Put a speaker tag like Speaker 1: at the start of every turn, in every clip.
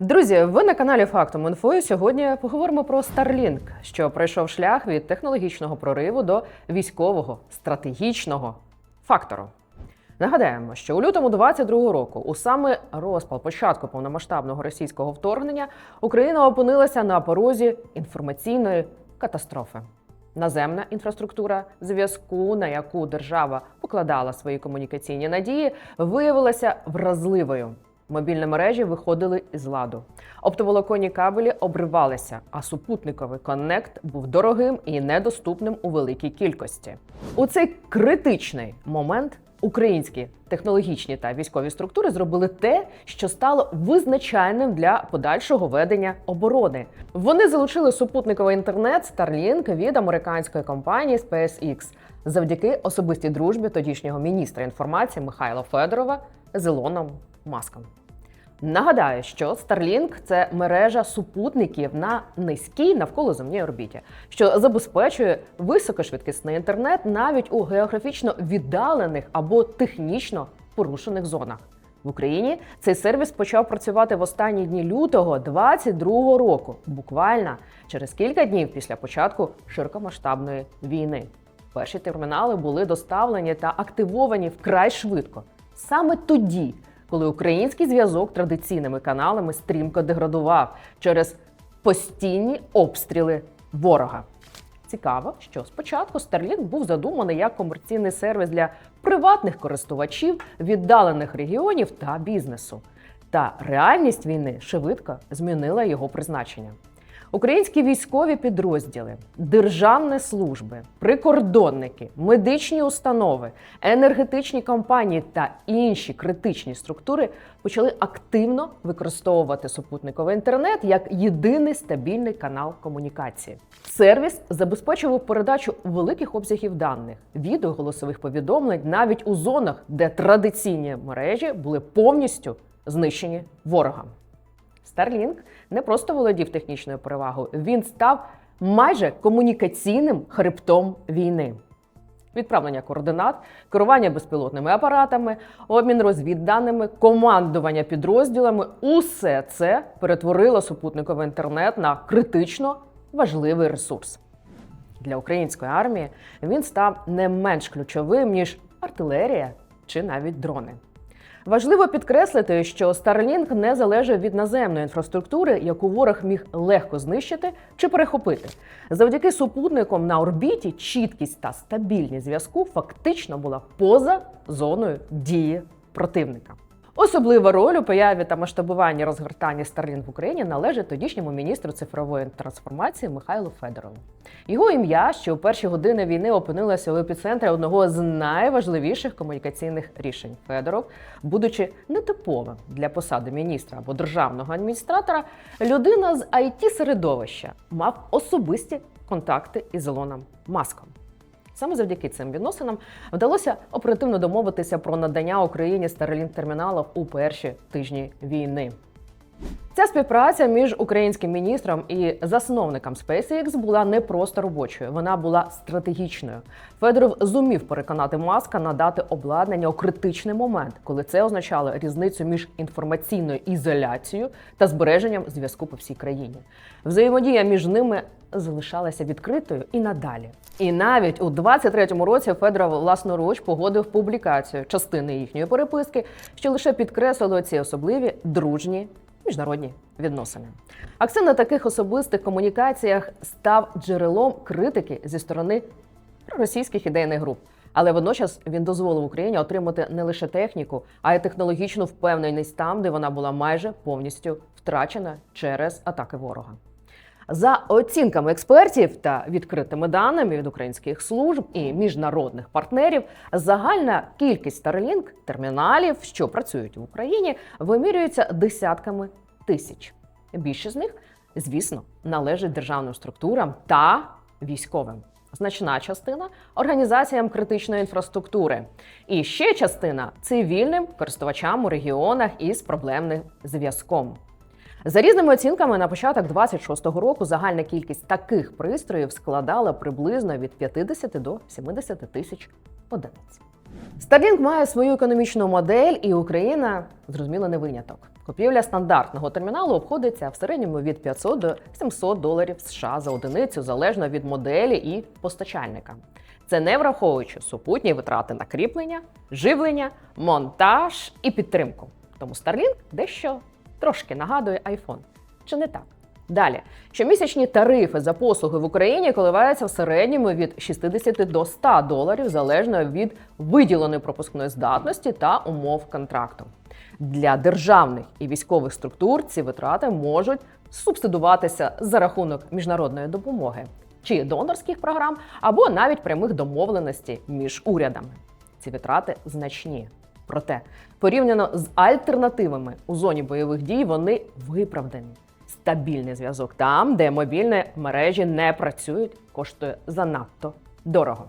Speaker 1: Друзі, ви на каналі Фактом Інфо. Сьогодні поговоримо про Starlink, що пройшов шлях від технологічного прориву до військового стратегічного фактору. Нагадаємо, що у лютому 22-го року, у саме розпал початку повномасштабного російського вторгнення, Україна опинилася на порозі інформаційної катастрофи. Наземна інфраструктура зв'язку, на яку держава покладала свої комунікаційні надії, виявилася вразливою. Мобільні мережі виходили із ладу. Оптоволоконні кабелі обривалися, а супутниковий коннект був дорогим і недоступним у великій кількості. У цей критичний момент українські технологічні та військові структури зробили те, що стало визначальним для подальшого ведення оборони. Вони залучили супутниковий інтернет Starlink від американської компанії SpaceX завдяки особистій дружбі тодішнього міністра інформації Михайла Федорова з Ілоном Маском. Нагадаю, що Starlink – це мережа супутників на низькій навколоземній орбіті, що забезпечує високошвидкісний інтернет навіть у географічно віддалених або технічно порушених зонах. В Україні цей сервіс почав працювати в останні дні лютого 2022 року, буквально через кілька днів після початку широкомасштабної війни. Перші термінали були доставлені та активовані вкрай швидко. Саме тоді, коли український зв'язок традиційними каналами стрімко деградував через постійні обстріли ворога. Цікаво, що спочатку Starlink був задуманий як комерційний сервіс для приватних користувачів віддалених регіонів та бізнесу. Та реальність війни швидко змінила його призначення. Українські військові підрозділи, державні служби, прикордонники, медичні установи, енергетичні компанії та інші критичні структури почали активно використовувати супутниковий інтернет як єдиний стабільний канал комунікації. Сервіс забезпечував передачу великих обсягів даних, відео, голосових повідомлень навіть у зонах, де традиційні мережі були повністю знищені ворогом. Starlink не просто володів технічною перевагою, він став майже комунікаційним хребтом війни. Відправлення координат, керування безпілотними апаратами, обмін розвідданими, командування підрозділами усе це перетворило супутниковий інтернет на критично важливий ресурс. Для української армії він став не менш ключовим, ніж артилерія чи навіть дрони. Важливо підкреслити, що Starlink не залежить від наземної інфраструктури, яку ворог міг легко знищити чи перехопити. Завдяки супутникам на орбіті чіткість та стабільність зв'язку фактично була поза зоною дії противника. Особлива роль у появі та масштабуванні розгортання Starlink в Україні належить тодішньому міністру цифрової трансформації Михайлу Федорову. Його ім'я, що у перші години війни опинилося в епіцентрі одного з найважливіших комунікаційних рішень. Федоров, будучи нетиповим для посади міністра або державного адміністратора, людина з it середовища мав особисті контакти із Ілоном Маском. Саме завдяки цим відносинам вдалося оперативно домовитися про надання Україні Starlink терміналів у перші тижні війни. Ця співпраця між українським міністром і засновником SpaceX була не просто робочою, вона була стратегічною. Федоров зумів переконати Маска надати обладнання у критичний момент, коли це означало різницю між інформаційною ізоляцією та збереженням зв'язку по всій країні. Взаємодія між ними залишалася відкритою і надалі. І навіть у 23-му році Федоров власноруч погодив публікацію частини їхньої переписки, що лише підкреслило ці особливі дружні міжнародні відносини. Акцент на таких особистих комунікаціях став джерелом критики зі сторони російських ідейних груп. Але водночас він дозволив Україні отримати не лише техніку, а й технологічну впевненість там, де вона була майже повністю втрачена через атаки ворога. За оцінками експертів та відкритими даними від українських служб і міжнародних партнерів, загальна кількість Starlink терміналів, що працюють в Україні, вимірюється десятками тисяч. Більшість з них, звісно, належить державним структурам та військовим. Значна частина організаціям критичної інфраструктури, і ще частина цивільним користувачам у регіонах із проблемним зв'язком. За різними оцінками, на початок 26-го року загальна кількість таких пристроїв складала приблизно від 50 до 70 тисяч одиниць. Starlink має свою економічну модель, і Україна зрозуміло не виняток. Купівля стандартного терміналу обходиться в середньому від 500 до 700 доларів США за одиницю, залежно від моделі і постачальника. Це не враховуючи супутні витрати на кріплення, живлення, монтаж і підтримку. Тому Starlink дещо трошки нагадує iPhone. Чи не так? Далі, щомісячні тарифи за послуги в Україні коливаються в середньому від 60 до 100 доларів залежно від виділеної пропускної здатності та умов контракту. Для державних і військових структур ці витрати можуть субсидуватися за рахунок міжнародної допомоги чи донорських програм, або навіть прямих домовленостей між урядами. Ці витрати значні. Проте, порівняно з альтернативами у зоні бойових дій, вони виправдані. Стабільний зв'язок там, де мобільні мережі не працюють, коштує занадто дорого.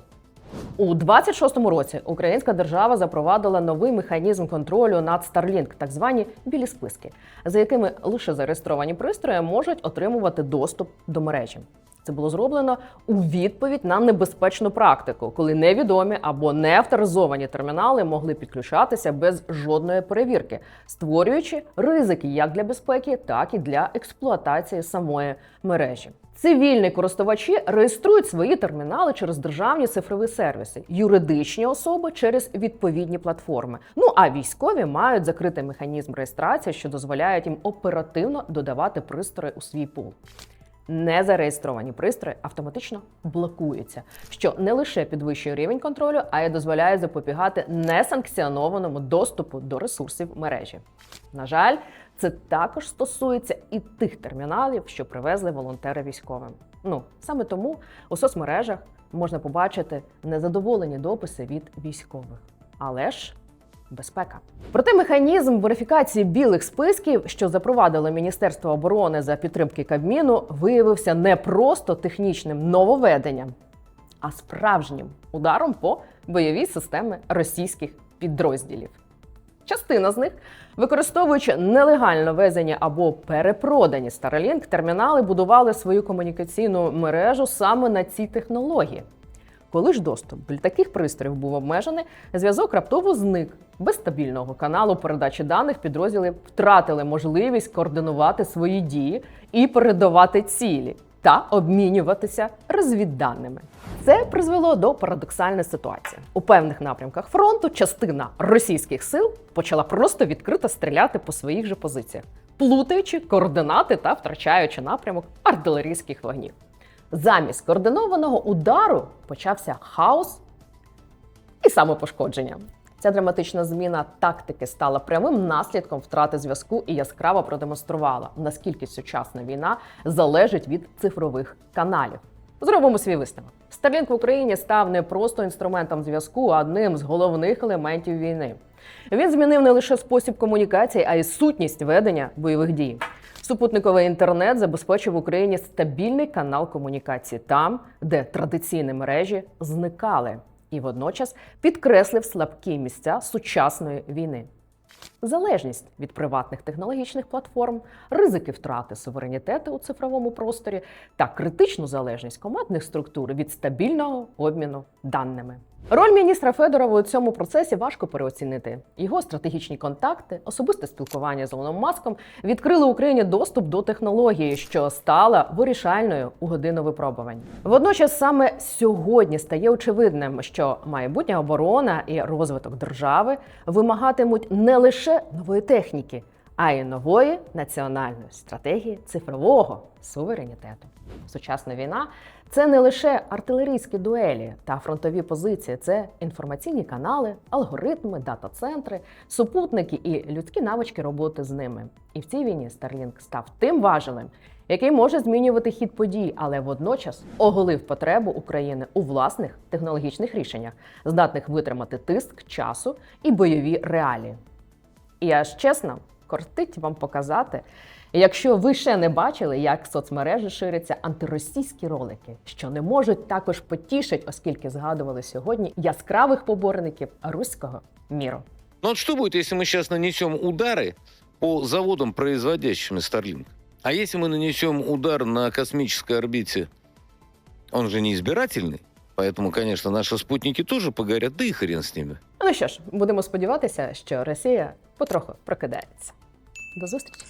Speaker 1: У 26-му році українська держава запровадила новий механізм контролю над Starlink, так звані білі списки, за якими лише зареєстровані пристрої можуть отримувати доступ до мережі. Це було зроблено у відповідь на небезпечну практику, коли невідомі або неавторизовані термінали могли підключатися без жодної перевірки, створюючи ризики як для безпеки, так і для експлуатації самої мережі. Цивільні користувачі реєструють свої термінали через державні цифрові сервіси, юридичні особи через відповідні платформи. Ну а військові мають закритий механізм реєстрації, що дозволяє їм оперативно додавати пристрої у свій пул. Незареєстровані пристрої автоматично блокуються, що не лише підвищує рівень контролю, а й дозволяє запобігати несанкціонованому доступу до ресурсів мережі. На жаль, це також стосується і тих терміналів, що привезли волонтери військовим. Ну саме тому у соцмережах можна побачити незадоволені дописи від військових, але ж безпека. Проте механізм верифікації білих списків, що запровадило Міністерство оборони за підтримки Кабміну, виявився не просто технічним нововведенням, а справжнім ударом по бойовій системі російських підрозділів. Частина з них, використовуючи нелегально везені або перепродані Starlink, термінали будували свою комунікаційну мережу саме на цій технології. Коли ж доступ до таких пристроїв був обмежений, зв'язок раптово зник. Без стабільного каналу передачі даних підрозділи втратили можливість координувати свої дії і передавати цілі та обмінюватися розвідданими. Це призвело до парадоксальної ситуації. У певних напрямках фронту частина російських сил почала просто відкрито стріляти по своїх же позиціях, плутаючи координати та втрачаючи напрямок артилерійських вогнів. Замість координованого удару почався хаос і самопошкодження. Ця драматична зміна тактики стала прямим наслідком втрати зв'язку і яскраво продемонструвала, наскільки сучасна війна залежить від цифрових каналів. Зробимо свій висновок. Starlink в Україні став не просто інструментом зв'язку, а одним з головних елементів війни. Він змінив не лише спосіб комунікації, а й сутність ведення бойових дій. Супутниковий інтернет забезпечив Україні стабільний канал комунікації там, де традиційні мережі зникали, і водночас підкреслив слабкі місця сучасної війни. Залежність від приватних технологічних платформ, ризики втрати суверенітету у цифровому просторі та критичну залежність командних структур від стабільного обміну даними. Роль міністра Федорова у цьому процесі важко переоцінити. Його стратегічні контакти, особисте спілкування з Ілоном Маском відкрили Україні доступ до технології, що стала вирішальною у годину випробувань. Водночас саме сьогодні стає очевидним, що майбутня оборона і розвиток держави вимагатимуть не лише нової техніки, а й нової національної стратегії цифрового суверенітету. Сучасна війна це не лише артилерійські дуелі та фронтові позиції, це інформаційні канали, алгоритми, дата-центри, супутники і людські навички роботи з ними. І в цій війні Starlink став тим важелем, який може змінювати хід подій, але водночас оголив потребу України у власних технологічних рішеннях, здатних витримати тиск часу і бойові реалії. І аж чесно, кортить вам показати, якщо ви ще не бачили, як в соцмережі ширяться антиросійські ролики, що не можуть також потішить, оскільки згадували сьогодні яскравих поборників руського міру.
Speaker 2: Ну вот что будет, если мы сейчас нанесем удары по заводам, производящим Starlink? А если мы нанесем удар на космической орбите, он же не избирательный, Поэтому, конечно, наши спутники тоже погорят, да и хрен с ними.
Speaker 1: Ну що ж, будемо сподіватися, що Росія потроху прокидається. До зустрічі!